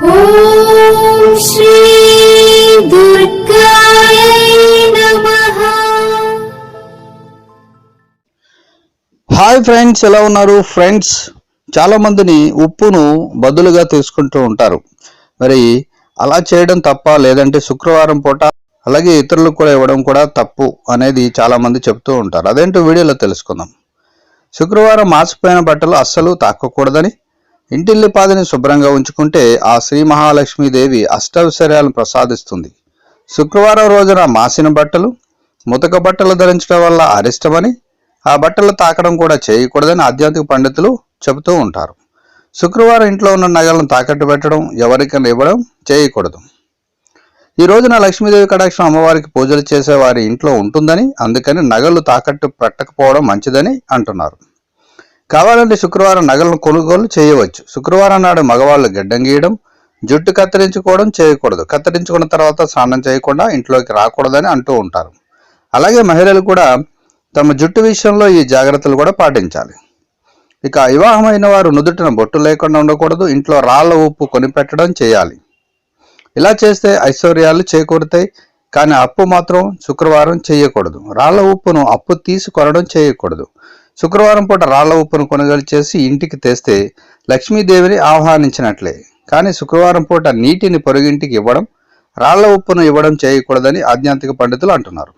Hi friends ఎలా ఉన్నారు? Friends చాలా మందిని ఉప్పును బదులుగా తీసుకుంటూ ఉంటారు. మరి అలా చేయడం తప్ప లేదంటే శుక్రవారం పూట అలాగే ఇతరులకు కూడా ఇవ్వడం కూడా తప్పు అనేది చాలా మంది చెప్తూ ఉంటారు. అదేంటో వీడియోలో తెలుసుకుందాం. శుక్రవారం మాసిపోయిన బట్టలు అస్సలు తాకకూడదని ఇంటిల్లిపాదిని శుభ్రంగా ఉంచుకుంటే ఆ శ్రీ మహాలక్ష్మీదేవి అష్టైశ్వర్యాలను ప్రసాదిస్తుంది. శుక్రవారం రోజున మాసిన బట్టలు ముతక బట్టలు ధరించడం వల్ల అరిష్టమని ఆ బట్టలు తాకడం కూడా చేయకూడదని ఆధ్యాత్మిక పండితులు చెబుతూ ఉంటారు. శుక్రవారం ఇంట్లో ఉన్న నగలను తాకట్టు పెట్టడం ఎవరికైనా ఇవ్వడం చేయకూడదు. ఈ రోజున లక్ష్మీదేవి కటాక్షం అమ్మవారికి పూజలు చేసే వారి ఇంట్లో ఉంటుందని అందుకని నగలు తాకట్టు పెట్టకపోవడం మంచిదని అంటున్నారు. కావాలంటే శుక్రవారం నగలను కొనుగోలు చేయవచ్చు. శుక్రవారం నాడు మగవాళ్ళు గడ్డం గీయడం జుట్టు కత్తిరించుకోవడం చేయకూడదు. కత్తిరించుకున్న తర్వాత స్నానం చేయకుండా ఇంట్లోకి రాకూడదని అంటూ ఉంటారు. అలాగే మహిళలు కూడా తమ జుట్టు విషయంలో ఈ జాగ్రత్తలు కూడా పాటించాలి. ఇక వివాహమైన వారు నుదుటిన బొట్టు లేకుండా ఉండకూడదు. ఇంట్లో రాళ్ళ ఉప్పు కొనిపెట్టడం చేయాలి. ఇలా చేస్తే ఐశ్వర్యాలు చేకూరుతాయి. కానీ అప్పు మాత్రం శుక్రవారం చేయకూడదు. రాళ్ళ ఉప్పును అప్పు తీసి కొనడం చేయకూడదు. శుక్రవారం పూట రాళ్ళ ఉప్పును కొనుగోలు చేసి ఇంటికి తెస్తే లక్ష్మీదేవిని ఆహ్వానించినట్లే. కానీ శుక్రవారం పూట నీటిని పొరుగింటికి ఇవ్వడం రాళ్ళ ఉప్పును ఇవ్వడం చేయకూడదని ఆధ్యాత్మిక పండితులు అంటున్నారు.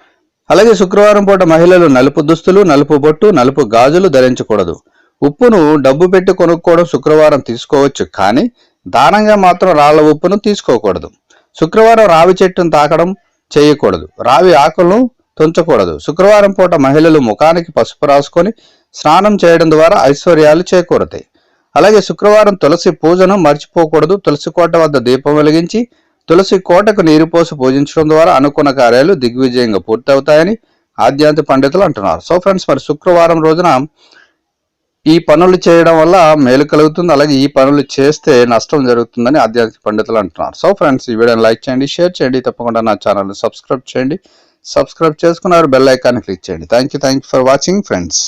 అలాగే శుక్రవారం పూట మహిళలు నలుపు దుస్తులు నలుపు బొట్టు నలుపు గాజులు ధరించకూడదు. ఉప్పును డబ్బు పెట్టి కొనుక్కోవడం శుక్రవారం తీసుకోవచ్చు కానీ దానంగా మాత్రం రాళ్ళ ఉప్పును తీసుకోకూడదు. శుక్రవారం రావి చెట్టును తాకడం చేయకూడదు. రావి ఆకులను తుంచకూడదు. శుక్రవారం పూట మహిళలు ముఖానికి పసుపు రాసుకొని స్నానం చేయడం ద్వారా ఐశ్వర్యాలు చేకూరుతాయి. అలాగే శుక్రవారం తులసి పూజను మర్చిపోకూడదు. తులసి కోట వద్ద దీపం వెలిగించి తులసి కోటకు నీరు పోసి పూజించడం ద్వారా అనుకున్న కార్యాలు దిగ్విజయంగా పూర్తవుతాయని ఆధ్యాత్మిక పండితులు అంటున్నారు. సో ఫ్రెండ్స్ మరి శుక్రవారం రోజున ఈ పనులు చేయడం వల్ల మేలు కలుగుతుంది. అలాగే ఈ పనులు చేస్తే నష్టం జరుగుతుందని ఆధ్యాత్మిక పండితులు అంటున్నారు. సో ఫ్రెండ్స్ ఈ వీడియోని లైక్ చేయండి షేర్ చేయండి. తప్పకుండా నా ఛానల్ని సబ్స్క్రైబ్ చేయండి. సబ్స్క్రైబ్ చేసుకున్నారు బెల్ ఐకాన్ క్లిక్ చేయండి. Thank you thank you for watching friends